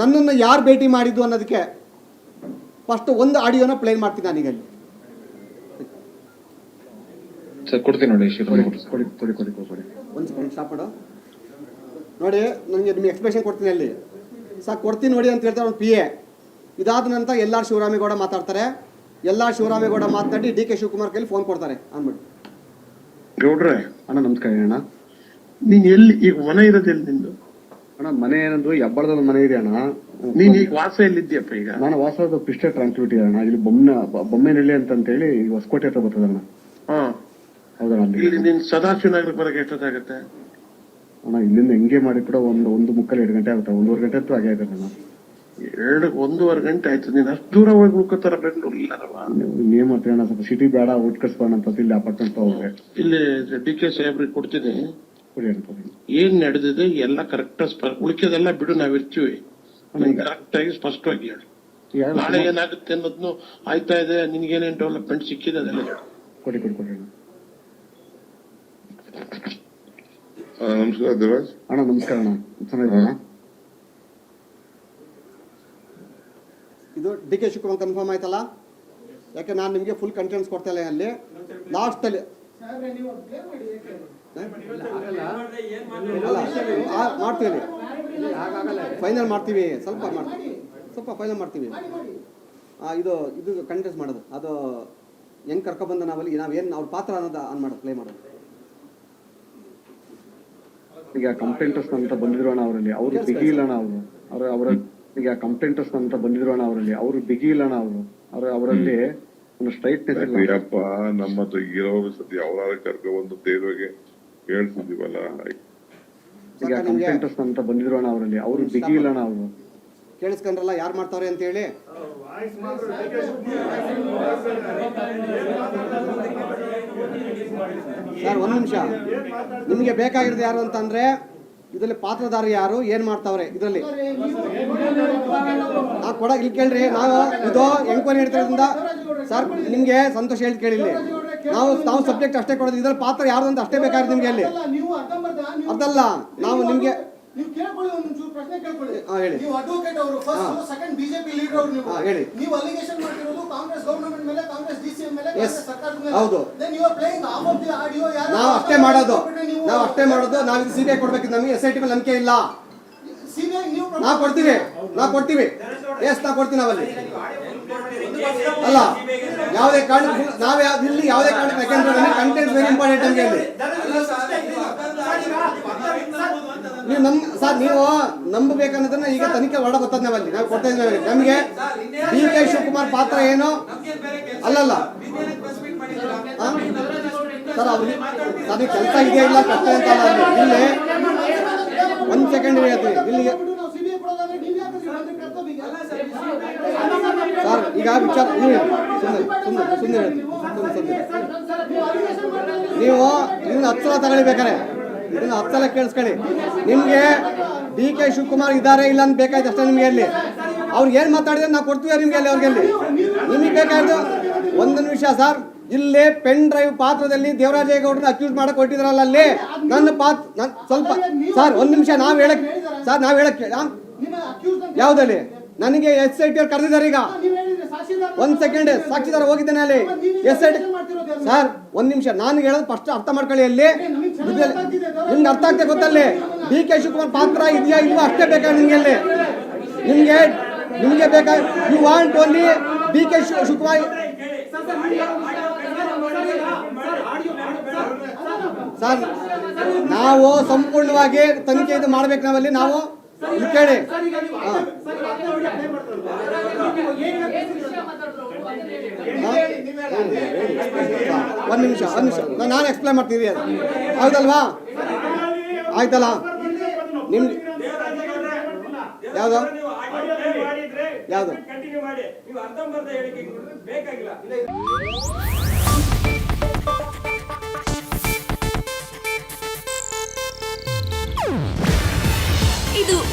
ನನ್ನನ್ನು ಯಾರು ಭೇಟಿ ಮಾಡಿದ್ದು ಅನ್ನೋದಕ್ಕೆ ಫಸ್ಟ್ ಒಂದು ಆಡಿಯೋನ ಪ್ಲೇ ಮಾಡ್ತೀನಿ ನಾನೀಗ ಅಲ್ಲಿ. ಒಂದು ಸೆಕೆಂಡ್ ಸ್ಟಾಪ್ ಮಾಡು. ನೋಡಿ ನನಗೆ ನಿಮಗೆ ಎಕ್ಸ್ಪ್ರೆಷನ್ ಕೊಡ್ತೀನಿ ಅಲ್ಲಿ. ಸಾಕು ಕೊಡ್ತೀನಿ ನೋಡಿ ಅಂತ ಹೇಳ್ತಾರೆ ಒಂದು ಪಿ ಎ ಇದಾದ ನಂತರ ಎಲ್ಲ ಶಿವರಾಮೇಗೌಡ ಮಾತಾಡ್ತಾರೆ. ಎಲ್ಲ ಶಿವರಾಮೇಗೌಡ ಮಾತಾಡಿ ಡಿ ಕೆ ಶಿವಕುಮಾರ್ ಕೈಲಿ ಫೋನ್ ಕೊಡ್ತಾರೆ ಅಂದ್ಬಿಟ್ಟು ಗೌಡ್ರೆ. ಅಣ್ಣ ನಮಸ್ಕಾರ ಅಣ್ಣ. ನೀನು ಎಲ್ಲಿ ಈಗ ಮನೆ ಇರೋದಿಲ್ಲ ಎಲ್ಲಿ ನಿಂದು? ಅಣ್ಣ ಮನೆ ಏನಂದ್ರೆ ಹೆಬ್ಬಳದ ಮನೆ ಇದೆ ಅಣ್ಣ. ನೀನ್ ಈಗ ವಾಸ ಎಲ್ಲಿದ್ಯಪ್ಪ ಈಗ? ನಾನು ವಾಸ ಪಿಸ್ಟೆ ಟ್ರಾನ್ಸ್ಪಿಟಿ ಅಣ್ಣ. ಇಲ್ಲಿ ಬೊಮ್ಮನ ಬೊಮ್ಮೆನಹಳ್ಳಿ ಅಂತ ಹೇಳಿ ಹೊಸಕೋಟೆ ಹತ್ರ ಬರ್ತದಣ್ಣ ಹಾ. ಹೌದಣ್ಣ ಇಲ್ಲಿ ಸದಾಶಿವ ನಗರಕ್ಕೆ ಬರಕ್ಕೆ ಎಷ್ಟೊತ್ತಾಗತ್ತೆ? ಅಣ್ಣ ಇಲ್ಲಿಂದ ಹೆಂಗೆ ಮಾಡಿ ಕೂಡ ಒಂದು ಒಂದು ಮುಕ್ಕಲ್ ಎರಡು ಗಂಟೆ ಆಗುತ್ತೆ. ಒಂದೂವರೆ ಗಂಟೆ ಅಂತೂ ಆಗೇ ಆಗುತ್ತೆ ಅಣ್ಣ. ಎರಡು ಒಂದೂವರೆ ಗಂಟೆ ಆಯ್ತು. ನೀನ್ ಅಷ್ಟು ದೂರ ಹೋಗಿ ಉಳ್ಕೋತಾರ ಬೆಂಗಳೂರು ಇಲ್ಲಾರವ ಅಣ್ಣ? ಸ್ವಲ್ಪ ಸಿಟಿ ಬೇಡ ಊಟ ಕಟ್ಸ್ಬೋಣ ಅಂತ ಇಲ್ಲಿ ಅಪಾರ್ಟ್ಮೆಂಟ್ ಹೋಗ್ರೆ ಇಲ್ಲಿ ಡಿ ಕೆ ಸಾಹೇಬ್ರಿಗೆ ಕೊಡ್ತೀನಿ. ಕೊಡಿ ಅಣ್ಣ ಕೊಡಿ ಏನ್ ನಡೆದಿದೆ ಎಲ್ಲ ಕರೆಕ್ಟ್ ಉಳಿಕೆದೆಲ್ಲ ಬಿಡು ನಾವಿರ್ತೀವಿ ಕರೆಕ್ಟ್ ಆಗಿ ಸ್ಪಷ್ಟವಾಗಿ ಹೇಳಿ. ನಾಳೆ ಏನಾಗುತ್ತೆ ಅನ್ನೋದ್ನು ಆಯ್ತಾ ಇದೆ ನಿನ್ಗೇನೇನ್ ಡೆವಲಪ್ಮೆಂಟ್ ಸಿಕ್ಕಿದೆ ಅದೆಲ್ಲ ಕೊಡಿ ನಮಸ್ಕಾರ ದೇವರಾಜ್. ಅಣ್ಣ ನಮಸ್ಕಾರ ಅಣ್ಣ. ಚೆನ್ನಾಗಿದ್ದೀರಾ? ಇದು ಡಿ ಕೆ ಶಿವಕುಮಾರ್ ಕನ್ಫರ್ಮ್ ಆಯ್ತಲ್ಲ? ಯಾಕೆ ನಾನು ನಿಮಗೆ ಫುಲ್ ಕಂಟೆಂಟ್ಸ್ ಕೊಡ್ತಾ ಇಲ್ಲ ಅಲ್ಲಿ ಲಾಸ್ಟಲ್ಲಿ ಮಾಡ್ತೀವಿ. ಫೈನಲ್ ಮಾಡ್ತೀವಿ. ಸ್ವಲ್ಪ ಮಾಡ್ತೀವಿ. ಸ್ವಲ್ಪ ಫೈನಲ್ ಮಾಡ್ತೀವಿ. ಆ, ಇದು ಇದು ಕಂಟೆಸ್ಟ್ ಮಾಡೋದು. ಅದು ಹೆಂಗ್ ಕರ್ಕೊಬಂದ ನಾವಲ್ಲಿ ನಾವೇನು ಅವ್ರ ಪಾತ್ರ ಅನ್ನೋದು ಆನ್ ಮಾಡೋದು ಪ್ಲೇ ಮಾಡೋದು. ಈಗ ಕಂಪ್ಲೇಂಟರ್ಸ್ ಅಂತ ಬಂದಿದ್ರು ಅಣ್ಣ ಅವರಲ್ಲಿ ಅವರು ಬಿಗಿ ಇಲ್ಲ ಅಣ್ಣ ಅವರು. ಅವ್ರ ಅವರ ಈಗ ಕಂಪ್ಲೇಂಟರ್ಸ್ ಅಂತ ಬಂದಿದ್ರು ಅಣ್ಣ ಅವರಲ್ಲಿ ಅವರು ಬಿಗಿ ಇಲ್ಲಣ್ಣ ಅವರು. ಅವರ ಅವರಲ್ಲಿ ಸ್ಟ್ರೈಟ್ನೆಸ್ ಇಲ್ಲ. ಅಯ್ಯಪ್ಪ ನಮ್ಮ ಹತ್ರ ಇರೋ ಸತಿ ಯಾವ್ದಾರ ಕರ್ಕೊ ಒಂದು ತೇರ್ವೆಗೆ ಹೇಳ್ತಿದೀವಲ್ಲ ಈಗ ಕಂಪ್ಲೇಂಟರ್ಸ್ ಅಂತ ಬಂದಿದ್ರು ಅಣ್ಣ ಅವರಲ್ಲಿ. ಅವರು ಬಿಗಿ ಇಲ್ಲ ಅಣ್ಣ ಅವರು. ಕೇಳಿಸ್ಕೊಂಡ್ರಲ್ಲ ಯಾರು ಮಾಡ್ತಾರೆ ಅಂತ ಹೇಳಿ? ಸರ್ ಒಂದು ನಿಮಿಷ. ನಿಮಗೆ ಬೇಕಾಗಿರೋದು ಯಾರು ಅಂತಂದ್ರೆ ಇದರಲ್ಲಿ ಪಾತ್ರಧಾರ ಯಾರು? ಏನ್ ಮಾಡ್ತಾವ್ರೆ ಇದರಲ್ಲಿ? ನಾ ಕೊಡ ಇಲ್ಲಿ ಕೇಳ್ರಿ. ನಾವು ಇದು ಎಂಕ್ವೈರಿ ಇಡ್ತಿರೋದ್ರಿಂದ ಸರ್ ನಿಮ್ಗೆ ಸಂತೋಷ ಹೇಳಿ ಕೇಳಿಲ್ಲಿ ನಾವು ನಾವು ಸಬ್ಜೆಕ್ಟ್ ಅಷ್ಟೇ ಕೊಡೋದು. ಇದ್ರಲ್ಲಿ ಪಾತ್ರ ಯಾರು ಅಂತ ಅಷ್ಟೇ ಬೇಕಾದ್ರೆ ನಿಮ್ಗೆ ಅಲ್ಲಿ ಅದಲ್ಲ ನಾವು ನಿಮ್ಗೆ ನೀವು ಕೇಳ್ಕೊಳ್ಳಿ ಒಂದು ಚೂರು ಪ್ರಶ್ನೆ ಕೇಳ್ಕೊಳ್ಳಿ. ಹಾ, ಹೇಳಿ. ನೀವು ಅಡ್ವೊಕೇಟ್ ಅವರು ಫಸ್ಟ್ ಸೆಕೆಂಡ್ ಬಿಜೆಪಿ ಲೀಡರ್ ಅವರು ನೀವು. ಹಾ, ಹೇಳಿ. ನೀವು ಅಲಿಗೇಷನ್ ಮಾಡ್ತಿರೋದು ಕಾಂಗ್ರೆಸ್ ಗವರ್ನಮೆಂಟ್ ಮೇಲೆ ಕಾಂಗ್ರೆಸ್ ಡಿಸಿಎಂ ಮೇಲೆ Yes. ಕಾಂಗ್ರೆಸ್ ಸರ್ಕಾರದ ಮೇಲೆ. ಹೌದು. Then you are playing off of the audio ಯಾರು ನಾವು ಅಷ್ಟೇ ಮಾಡೋದು. ನಾವು ಅಷ್ಟೇ ಮಾಡೋದು. ನಾವು ಇದು ಸಿಬಿಐ ಕೊಡ್ಬೇಕು. ನಮಗೆ ಎಸ್ ಐ ಟಿ ಮೇಲೆ ನಂಬಿಕೆ ಇಲ್ಲ. ಸಿಬಿಐ ನೀವು ನಾವು ಕೊಡ್ತೀವಿ. ನಾವು ಕೊಡ್ತೀವಿ. ಎಸ್ ನಾವು ಕೊಡ್ತೀವಿ ನಾವಲ್ಲಿ. ಅಲ್ಲ ಯಾವುದೇ ಕಾರಣಕ್ಕೂ ನಾವು ಇಲ್ಲಿ ಯಾವುದೇ ಕಾರಣಕ್ಕೆ ಯಾಕೆಂದ್ರೆ ಕಂಟೆಂಟ್ ವೆರಿ ಇಂಪಾರ್ಟೆಂಟ್ ಅಂತ ಹೇಳಿ. ನೀವು ನಮ್ ಸರ್ ನೀವು ನಂಬಬೇಕನ್ನೋದನ್ನ ಈಗ ತನಿಖೆ ಹೊರಡ ಗೊತ್ತದ ನಾವಲ್ಲಿ. ನಾವು ಕೊಡ್ತಾ ಇದ್ದೀವಿ ನಮಗೆ ಡಿ ಕೆ ಶಿವಕುಮಾರ್ ಪಾತ್ರ ಏನು? ಅಲ್ಲಲ್ಲ? ಸರ್ ಅವ್ರಿಗೆ ಸರ್ ಕೆಲಸ ಇದೆಯಾ ಇಲ್ಲ ಕಷ್ಟ ಅಂತ. ಇಲ್ಲಿ ಒಂದ್ ಸೆಕೆಂಡ್ ಹೇಳ್ತೀನಿ ಇಲ್ಲಿ ನಾವು ಸಿಬಿಐ ಕೊಡೋದಾದ್ರೆ ನೀವು ಯಾಕೆ ಬಂದು ಕರ್ಕೊಂಡು ಈಗ? ನೀವು ಸುಮ್ಮನೆ ಸುಮ್ಮನೆ ಸುಮ್ಮನೆ ಹೇಳ್ತೀನಿ ಇದನ್ನ ಹತ್ತು ಸಲ ತಗೊಳ್ಬೇಕಾರೆ ಇದನ್ನ ಹತ್ತು ಸಲ ಕೇಳಿಸ್ಕೊಳ್ಳಿ. ನಿಮ್ಗೆ ಡಿ ಕೆ ಶಿವಕುಮಾರ್ ಇದ್ದಾರೆ ಇಲ್ಲ ಅಂತ ಬೇಕಾಯ್ತು ಅಷ್ಟೇ ನಿಮ್ಗೆ ಅಲ್ಲಿ. ಅವ್ರು ಏನ್ ಮಾತಾಡಿದ್ರೆ ನಾವು ಕೊಡ್ತೀವಿ ನಿಮ್ಗೆ ಅಲ್ಲಿ ಅವ್ರಿಗೆ ಅಲ್ಲಿ. ನಿಮಗೆ ಬೇಕಾಯ್ತು, ಒಂದು ನಿಮಿಷ ಸರ್, ಇಲ್ಲೇ ಪೆನ್ ಡ್ರೈವ್ ಪಾತ್ರದಲ್ಲಿ ದೇವರಾಜೇಗೌಡರನ್ನ ಅಕ್ಯೂಸ್ ಮಾಡಕ್ ಕೊಟ್ಟಿದ್ರಲ್ಲ ಅಲ್ಲಿ. ನನ್ನ ಪಾತ್ರ ನನ್ ಸ್ವಲ್ಪ, ಸರ್, ಒಂದ್ ನಿಮಿಷ ನಾವ್ ಹೇಳಕ್, ಸರ್, ನಾವ್ ಹೇಳಕ್ ಆ? ನಿಮ್ಮ accused ಅಂತ ಯಾವ್ದಲ್ಲಿ? ನನಗೆ ಎಸ್ ಐ ಟಿ ಅವ್ರು ಕರೆದಿದ್ದಾರೆ ಈಗ. ಒಂದ್ ಸೆಕೆಂಡ್ ಸಾಕ್ಷಿದಾರ ಹೋಗಿದ್ದೇನೆ ಅಲ್ಲಿ ಎಸ್ ಐ ಟಿ ಸರ್ ಒಂದ್ ನಿಮಿಷ ನಾನು ಹೇಳೋದು ಫಸ್ಟ್ ಅರ್ಥ ಮಾಡ್ಕೊಳ್ಳಿ ಅಲ್ಲಿ ನಿಮ್ಗೆ ಅರ್ಥ ಆಗ್ತದೆ ಗೊತ್ತಲ್ಲಿ ಡಿ ಕೆ ಶಿವಕುಮಾರ್ ಪಾತ್ರ ಇದೆಯಾ ಇಲ್ವಾ ಅಷ್ಟೇ ಬೇಕಾ ನಿಮ್ಗೆ ಅಲ್ಲಿ ನಿಮ್ಗೆ ನಿಮ್ಗೆ ಬೇಕಾ you want only D K Shivakumar sir ನಾವು ಸಂಪೂರ್ಣವಾಗಿ ತನಿಖೆ ಇದು ಮಾಡ್ಬೇಕು ನಾವಲ್ಲಿ ನಾವು ಕೇಳಿ ಹಾ. ಒಂದ್ ನಿಮಿಷ ಒಂದು ನಿಮಿಷ. ನಾನು ಎಕ್ಸ್ಪ್ಲೈನ್ ಮಾಡ್ತೀನಿ ಅದು. ಹೌದಲ್ವಾ ಆಯ್ತಲ್ಲ? ನಿಮ್ ಯಾವ್ದು? ಯಾವ್ದು?